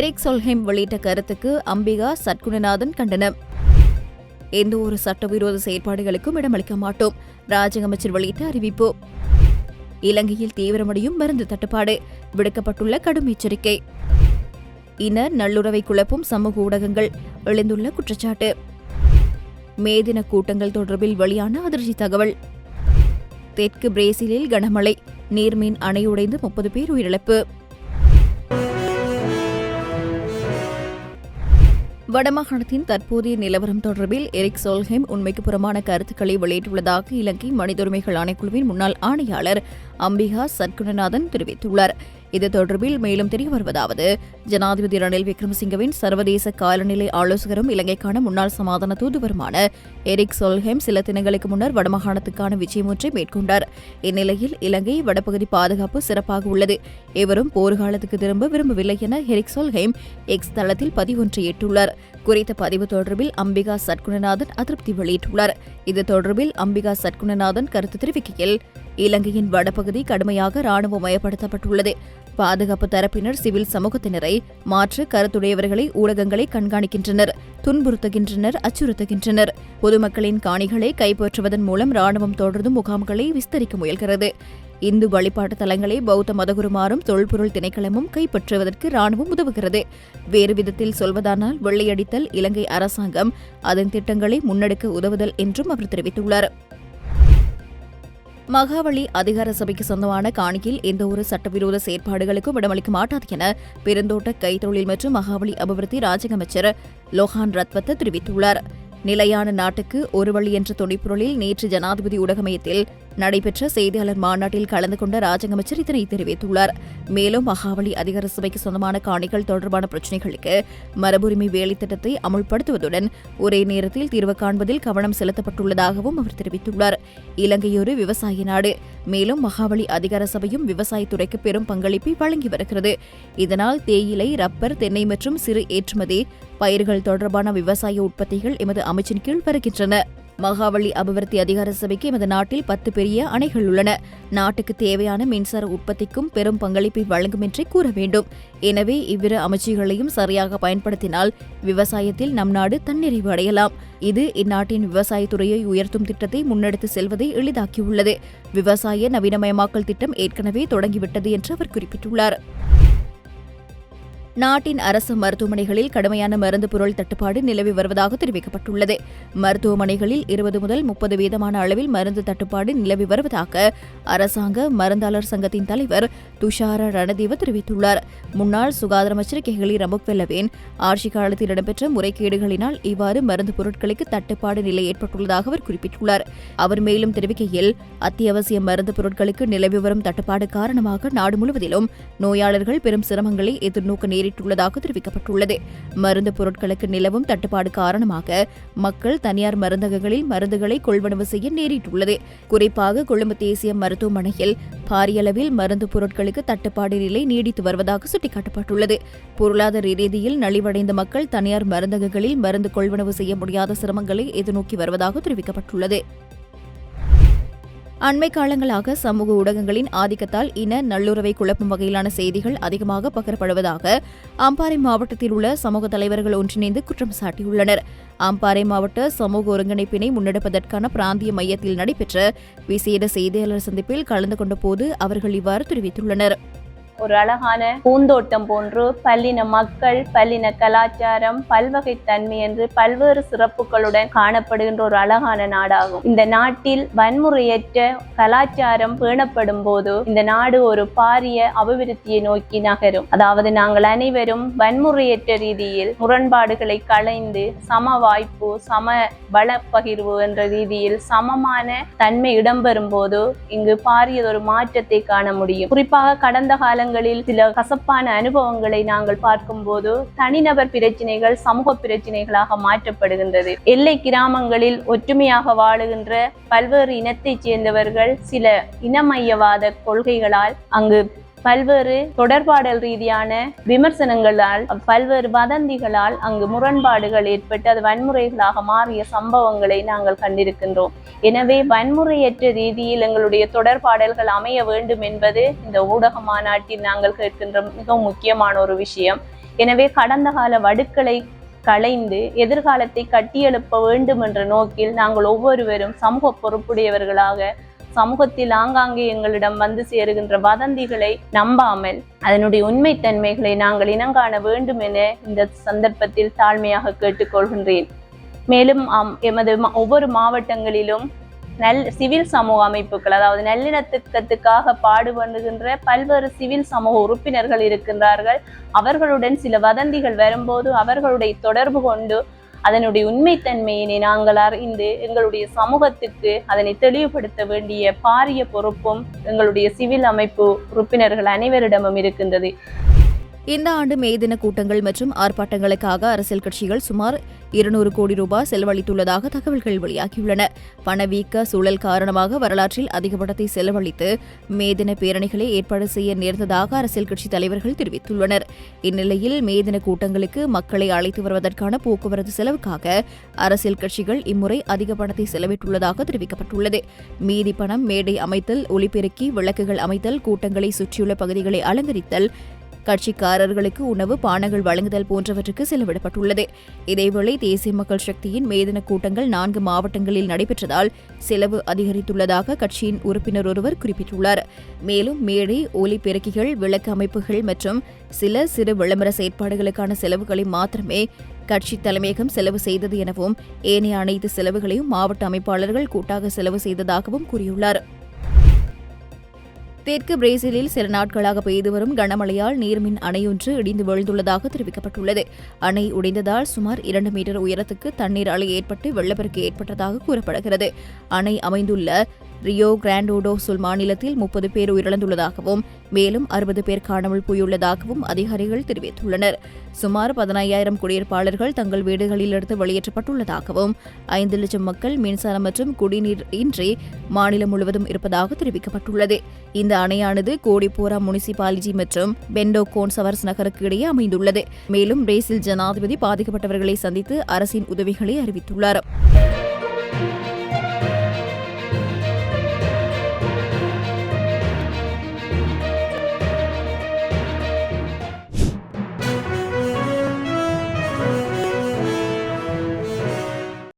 Eric சொல்ஹெம் வெளியிட்ட கருத்துக்கு அம்பிகா சத்குணநாதன் கண்டனம். எந்த ஒரு சட்டவிரோத செயற்பாடுகளுக்கும் இடமளிக்க மாட்டோம் ராஜக அமைச்சர் வெளியிட்ட அறிவிப்பு. இலங்கையில் தீவிரமடையும் மருந்து தட்டுப்பாடு விடுக்கப்பட்டுள்ள கடும் எச்சரிக்கை. இன நல்லுறவை குழப்பும் சமூக ஊடகங்கள் எழுந்துள்ள குற்றச்சாட்டு. மேதின கூட்டங்கள் தொடர்பில் வெளியான அதிர்ச்சி தகவல். தெற்கு பிரேசிலில் கனமழை நீர்மீன் அணையுடைந்து முப்பது பேர் உயிரிழப்பு. வடமாகாணத்தின் தற்போதைய நிலவரம் தொடர்பில் எரிக் சோல்ஹெம் உண்மைக்கு புறமான கருத்துக்களை வெளியிட்டுள்ளதாக இலங்கை மனித உரிமைகள் ஆணைக்குழுவின் முன்னாள் ஆணையாளர் அம்பிகா சத்குணநாதன் தெரிவித்துள்ளார். இது தொடர்பில் மேலும் தெரிய வருவதாவது ஜனாதிபதி ரணில் விக்ரமசிங்கவின் சர்வதேச காலநிலை ஆலோசகரும் இலங்கைக்கான முன்னாள் சமாதான தூதுவருமான எரிக் சொல்ஹெம் சில தினங்களுக்கு முன்னர் வடமாகாணத்துக்கான விஜயம் ஒன்றை மேற்கொண்டார். இந்நிலையில் இலங்கை வடபகுதி பாதுகாப்பு சிறப்பாக உள்ளது. எவரும் போர்காலத்துக்கு திரும்ப விரும்பவில்லை என எரிக் சொல்ஹெம் எக்ஸ் தளத்தில் பதிவொன்றை இட்டுள்ளார் குறித்த பதிவு தொடர்பில் அம்பிகா சட்குணநாதன் அதிருப்தி வெளியிட்டுள்ளார். இது தொடர்பில் அம்பிகா சட்குணநாதன் கருத்து தெரிவிக்கையில் இலங்கையின் வடபகுதி கடுமையாக ராணுவமயப்படுத்தப்பட்டுள்ளது பாதுகாப்பு தரப்பினர் சிவில் சமூகத்தினரை மாற்று கருத்துடையவர்களை ஊடகங்களை கண்காணிக்கின்றனர் துன்புறுத்துகின்றனர் அச்சுறுத்துகின்றனர். பொதுமக்களின் காணிகளை கைப்பற்றுவதன் மூலம் ராணுவம் தொடர்ந்து முகாம்களை விஸ்தரிக்க முயல்கிறது. இந்து வழிபாட்டு தலங்களை பௌத்த மதகுருமாரும் தொல்பொருள் திணைக்களமும் கைப்பற்றுவதற்கு ராணுவம் உதவுகிறது. வேறு விதத்தில் சொல்வதானால் வெள்ளையடித்தல் இலங்கை அரசாங்கம் அதன் திட்டங்களை முன்னெடுக்க உதவுதல் என்றும் அவர் தெரிவித்துள்ளார். மகாவலி அதிகார சபைக்கு சொந்தமான காணியில் எந்த ஒரு சட்டவிரோத செயற்பாடுகளுக்கும் இடமளிக்க மாட்டாது என பெருந்தோட்ட கைத்தொழில் மற்றும் மகாவலி அபிவிருத்தி ராஜக அமைச்சர் லோஹான் ரத்வத்த தெரிவித்துள்ளார். நிலையான நாட்டுக்கு ஒரு வழி என்ற துணைப்பொருளில் நேற்று ஜனாதிபதி ஊடகமயத்தில் நடைபெற்ற செய்தியாளர் மாநாட்டில் கலந்து கொண்ட ராஜக அமைச்சர் இதனை தெரிவித்துள்ளார். மேலும் மகாவலி அதிகார சபைக்கு சொந்தமான காணிகள் தொடர்பான பிரச்சினைகளுக்கு மரபுரிமை வேலை திட்டத்தை அமுல்படுத்துவதுடன் ஒரே நேரத்தில் தீர்வு காண்பதில் கவனம் செலுத்தப்பட்டுள்ளதாகவும் அவர் தெரிவித்துள்ளார். இலங்கை ஒரு விவசாய நாடு. மேலும் மகாவலி அதிகார சபையும் விவசாயத்துறைக்கு பெரும் பங்களிப்பை வழங்கி வருகிறது. இதனால் தேயிலை ரப்பர் தென்னை மற்றும் சிறு ஏற்றுமதி பயிர்கள் தொடர்பான விவசாய உற்பத்திகள் எமது அமைச்சின் கீழ் வருகின்றன. மகாவலி அபிவிருத்தி அதிகார சபைக்கு எமது நாட்டில் பத்து பெரிய அணைகள் உள்ளன. நாட்டுக்கு தேவையான மின்சார உற்பத்திக்கும் பெரும் பங்களிப்பை வழங்கும் என்றே கூற வேண்டும். எனவே இவ்விரு அமைச்சுகளையும் சரியாக பயன்படுத்தினால் விவசாயத்தில் நம் நாடு தன்னிறைவு அடையலாம். இது இந்நாட்டின் விவசாயத்துறையை உயர்த்தும் திட்டத்தை முன்னெடுத்து செல்வதை எளிதாக்கியுள்ளது. விவசாய நவீனமயமாக்கல் திட்டம் ஏற்கனவே தொடங்கிவிட்டது என்று அவர் குறிப்பிட்டுள்ளார். நாட்டின் அரசு மருத்துவமனைகளில் கடுமையான மருந்து பொருள் தட்டுப்பாடு நிலவி வருவதாக தெரிவிக்கப்பட்டுள்ளது. மருத்துவமனைகளில் இருபது முதல் முப்பது வீதமான அளவில் மருந்து தட்டுப்பாடு நிலவி வருவதாக அரசாங்க மருந்தாளர் சங்கத்தின் தலைவர் துஷார ரணதீவ தெரிவித்துள்ளார். முன்னாள் சுகாதார அமைச்சர் கெஹலி ரமுக்வெல்லவேன் ஆட்சி காலத்தில் இடம்பெற்ற முறைகேடுகளினால் இவ்வாறு மருந்து பொருட்களுக்கு தட்டுப்பாடு நிலை ஏற்பட்டுள்ளதாக அவர் குறிப்பிட்டுள்ளார். அவர் மேலும் தெரிவிக்கையில் அத்தியாவசிய மருந்து பொருட்களுக்கு நிலவி வரும் தட்டுப்பாடு காரணமாக நாடு முழுவதிலும் நோயாளர்கள் பெரும் சிரமங்களை எதிர்நோக்க நேரிட்டுள்ளதாக தெரிவிக்கப்பட்டுள்ளது. மருந்து பொருட்களுக்கு நிலவும் தட்டுப்பாடு காரணமாக மக்கள் தனியார் மருந்தகங்களில் மருந்துகளை கொள்வனவு செய்ய நேரிட்டுள்ளது. குறிப்பாக கொழும்பு தேசிய மருத்துவமனையில் பாரியளவில் மருந்து பொருட்களுக்கு தட்டுப்பாடு நிலை நீடித்து வருவதாக சுட்டிக்காட்டப்பட்டுள்ளது. பொருளாதார ரீதியில் நலிவடைந்த மக்கள் தனியார் மருந்தகங்களில் மருந்து கொள்வனவு செய்ய முடியாத சிரமங்களை எதிர்நோக்கி வருவதாக தெரிவிக்கப்பட்டுள்ளது. அண்மை காலங்களாக சமூக ஊடகங்களின் ஆதிக்கத்தால் இன நல்லுறவை குழப்பும் வகையிலான செய்திகள் அதிகமாக பகிரப்படுவதாக அம்பாறை மாவட்டத்தில் உள்ள சமூக தலைவர்கள் ஒன்றிணைந்து குற்றம் சாட்டியுள்ளனர். அம்பாறை மாவட்ட சமூக ஒருங்கிணைப்பினை முன்னெடுப்பதற்கான பிராந்திய மையத்தில் நடைபெற்ற விசேட செய்தியாளர் சந்திப்பில் கலந்து கொண்டபோது அவர்கள் இவ்வாறு தெரிவித்துள்ளனர். ஒரு அழகான பூந்தோட்டம் போன்று பல்லின மக்கள் பல்லின கலாச்சாரம் பல்வகை தன்மை என்று பல்வேறு சிறப்புகளுடன் காணப்படுகின்ற ஒரு அழகான நாடாகும். இந்த நாட்டில் வன்முறையற்ற கலாச்சாரம் பேணப்படும் போது இந்த நாடு ஒரு பாரிய அபிவிருத்தியை நோக்கி நகரும். அதாவது நாங்கள் அனைவரும் வன்முறையற்ற ரீதியில் முரண்பாடுகளை களைந்து சம வாய்ப்பு சம வள பகிர்வு என்ற ரீதியில் சமமான தன்மை இடம்பெறும் போது இங்கு பாரியதொரு மாற்றத்தை காண முடியும். குறிப்பாக கடந்த காலங்கள் காலங்களில் சில கசப்பான அனுபவங்களை நாங்கள் பார்க்கும்போது தனிநபர் பிரச்சனைகள் சமூக பிரச்சனைகளாக மாற்றப்படுகின்றது. எல்லை கிராமங்களில் ஒற்றுமையாக வாழுகின்ற பல்வேறு இனத்தைச் சேர்ந்தவர்கள் சில இனமையவாத கொள்கைகளால் அங்கு பல்வேறு தொடர்பாடல் ரீதியான விமர்சனங்களால் பல்வேறு வதந்திகளால் அங்கு முரண்பாடுகள் ஏற்பட்டு அது வன்முறைகளாக மாறிய சம்பவங்களை நாங்கள் கண்டிருக்கின்றோம். எனவே வன்முறையற்ற ரீதியில் எங்களுடைய தொடர்பாடல்கள் அமைய வேண்டும் என்பது இந்த ஊடக மாநாட்டில் நாங்கள் கேட்கின்ற மிகவும் முக்கியமான ஒரு விஷயம். எனவே கடந்த கால வடுக்களை களைந்து எதிர்காலத்தை கட்டியெழுப்ப வேண்டும் என்ற நோக்கில் நாங்கள் ஒவ்வொருவரும் சமூக பொறுப்புடையவர்களாக சமூகத்தில் ஆங்காங்கே எங்களிடம் வந்து சேருகின்ற வதந்திகளை நம்பாமல் அதனுடைய உண்மைத்தன்மைகளை நாங்கள் இனங்காண வேண்டும் என இந்த சந்தர்ப்பத்தில் தாழ்மையாக கேட்டுக்கொள்கின்றேன். மேலும் எமது மா- ஒவ்வொரு மாவட்டங்களிலும் நல் சிவில் சமூக அமைப்புகள் அதாவது நல்லிணத்துக்கத்துக்காக பாடுபடுகின்ற பல்வேறு சிவில் சமூக உறுப்பினர்கள் இருக்கின்றார்கள். அவர்களுடன் சில வதந்திகள் வரும்போது அவர்களுடைய தொடர்பு கொண்டு அதனுடைய உண்மைத்தன்மையினை நாங்கள் அறிந்து எங்களுடைய சமூகத்துக்கு அதனை தெளிவுபடுத்த வேண்டிய பாரிய பொறுப்பும் எங்களுடைய சிவில் அமைப்பு உறுப்பினர்கள் அனைவரிடமும் இருக்கின்றது. இந்த ஆண்டு மே தின கூட்டங்கள் மற்றும் ஆர்ப்பாட்டங்களுக்காக அரசியல் கட்சிகள் சுமார் இருநூறு கோடி ரூபாய் செலவழித்துள்ளதாக தகவல்கள் வெளியாகியுள்ளன. பணவீக்க சூழல் காரணமாக வரலாற்றில் அதிக பணத்தை செலவழித்து மே தின பேரணிகளை ஏற்பாடு செய்ய நேர்ந்ததாக அரசியல் கட்சி தலைவர்கள் தெரிவித்துள்ளனர். இந்நிலையில் மே தின கூட்டங்களுக்கு மக்களை அழைத்து வருவதற்கான போக்குவரத்து செலவுக்காக அரசியல் கட்சிகள் இம்முறை அதிக பணத்தை செலவிட்டுள்ளதாக தெரிவிக்கப்பட்டுள்ளது. மீதி பணம் மேடை அமைத்தல் ஒலிபெருக்கி விளக்குகள் அமைத்தல் கூட்டங்களை சுற்றியுள்ள பகுதிகளை அலங்கரித்தல் கட்சிக்காரர்களுக்கு உணவு பானங்கள் வழங்குதல் போன்றவற்றுக்கு செலவிடப்பட்டுள்ளது. இதேவேளை தேசிய மக்கள் சக்தியின் மேதின கூட்டங்கள் நான்கு மாவட்டங்களில் நடைபெற்றதால் செலவு அதிகரித்துள்ளதாக கட்சியின் உறுப்பினர் ஒருவர் குறிப்பிட்டுள்ளார். மேலும் மேடை ஒலி பெருக்கிகள் விளக்கு அமைப்புகள் மற்றும் சில சிறு விளம்பர செயற்பாடுகளுக்கான செலவுகளை மாத்திரமே கட்சி தலைமையகம் செலவு செய்தது எனவும் ஏனைய அனைத்து செலவுகளையும் மாவட்ட அமைப்பாளர்கள் கூட்டாக செலவு செய்ததாகவும் கூறியுள்ளார். தெற்கு பிரேசிலில் சில நாட்களாக பெய்து வரும் கனமழையால் நீர்மின் அணையொன்று இடிந்து விழுந்துள்ளதாக தெரிவிக்கப்பட்டுள்ளது. அணை உடைந்ததால் சுமார் இரண்டு மீட்டர் உயரத்துக்கு தண்ணீர் அலை ஏற்பட்டு வெள்ளப்பெருக்கு ஏற்பட்டதாக கூறப்படுகிறது. அணை அமைந்துள்ள ரியோ கிராண்டோடோ சுல் மாநிலத்தில் முப்பது பேர் உயிரிழந்துள்ளதாகவும் மேலும் அறுபது பேர் காணாமல் போயுள்ளதாகவும் அதிகாரிகள் தெரிவித்துள்ளனர். சுமார் பதினையாயிரம் குடியிருப்பாளர்கள் தங்கள் வீடுகளிலிருந்து வெளியேற்றப்பட்டுள்ளதாகவும் ஐந்து லட்சம் மக்கள் மின்சாரம் மற்றும் குடிநீர் இன்றி மாநிலம் முழுவதும் இருப்பதாக தெரிவிக்கப்பட்டுள்ளது. இந்த அணையானது கோடிப்போரா முனிசிபாலிட்டி மற்றும் பெண்டோ கோன்சவர்ஸ் நகருக்கு இடையே அமைந்துள்ளது. மேலும் பிரேசில் ஜனாதிபதி பாதிக்கப்பட்டவர்களை சந்தித்து அரசின் உதவிகளை அறிவித்துள்ளார்.